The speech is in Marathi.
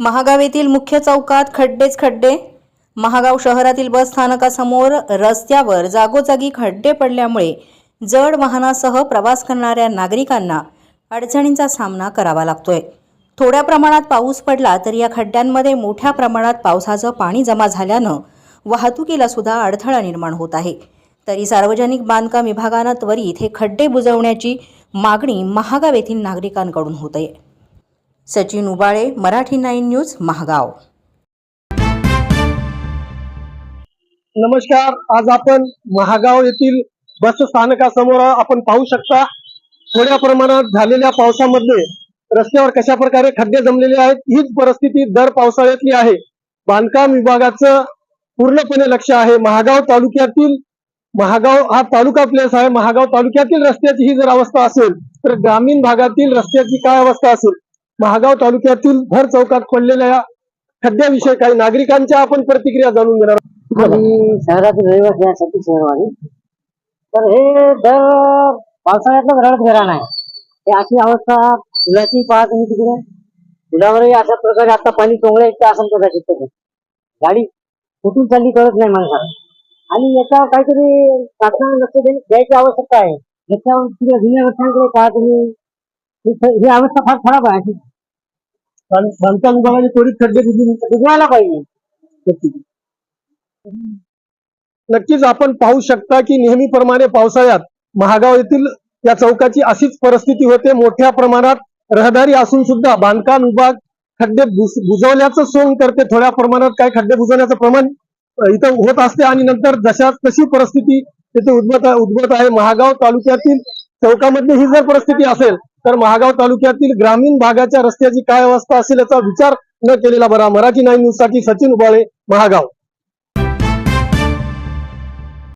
महागाव येथील मुख्य चौकात खड्डेच खड्डे. महागाव शहरातील बस स्थानकासमोर रस्त्यावर जागोजागी खड्डे पडल्यामुळे जड वाहनासह प्रवास करणाऱ्या नागरिकांना अडचणींचा सामना करावा लागतोय. थोड्या प्रमाणात पाऊस पडला तर या खड्ड्यांमध्ये मोठ्या प्रमाणात पावसाचं पाणी जमा झाल्यानं वाहतुकीला सुद्धा अडथळा निर्माण होत आहे. तरी सार्वजनिक बांधकाम विभागानं त्वरित हे खड्डे बुजवण्याची मागणी महागाव येथील नागरिकांकडून होत आहे. Sachin Ubale Marathi nine news Mahagaon. नमस्कार आज आपण महागाव येथील बस स्थानकासमोर आपण पाहू शकता थोड्या प्रमाणात झालेल्या पावसामध्ये रस्त्यावर कशा प्रकारे खड्डे जमलेले आहेत हीच परिस्थिती दर पावसाळ्यातली आहे. बांधकाम विभागाचं पूर्णपणे लक्ष आहे. महागाव तालुक्यातील महागाव हा तालुका प्लेस आहे. महागाव तालुक्यातील रस्त्याची ही जर अवस्था असेल तर ग्रामीण भागातील रस्त्याची काय अवस्था असेल? महागाव तालुक्यातील भर चौकात खोललेल्या या खड्ड्याविषयी काही नागरिकांच्या आपण प्रतिक्रिया जाणून घेणार आणि शहरातील रहिवासी यासाठी शहरवाडी तर हे दर पावसाळ्यातलं रडत घरा आहे. हे अशी अवस्था पुलाची पाहत तुम्ही तिकडे. पुलावरही अशा प्रकारे आता पाणी टोंगळ्या इतकं असं कदाचित गाडी कुठून चालली कळत नाही माणसाला. आणि याच्यावर काहीतरी शासनाने लक्ष देणे द्यायची आवश्यकता आहे. याच्यावर तिकडे जुन्या रस्त्यांकडे पहा तुम्ही ही- अवस्था फार खराब आहे. अशी बांधकाम विभागाने त्वरित खड्डे बुजवून बुजवायला पाहिजे? नक्कीच आपण पाहू शकता की नेहमीप्रमाणे पावसाळ्यात महागाव येथील या चौकाची अशीच परिस्थिती होते. मोठ्या प्रमाणात रहदारी असून सुद्धा बांधकाम विभाग खड्डे बुजवण्याचं सोंग करते. थोड्या प्रमाणात काय खड्डे बुजवण्याचं प्रमाण इथं होत असते आणि नंतर जशा तशी परिस्थिती तिथे उद्भवत उद्भवत आहे. महागाव तालुक्यातील चौकामध्ये ही जर परिस्थिती असेल तर महागाव तालुक्यातील ग्रामीण भागाच्या रस्त्याची काय अवस्था असेल याचा विचार न केलेला बरा मराठी नाईन न्यूजसाठी सचिन उबाळे महागाव.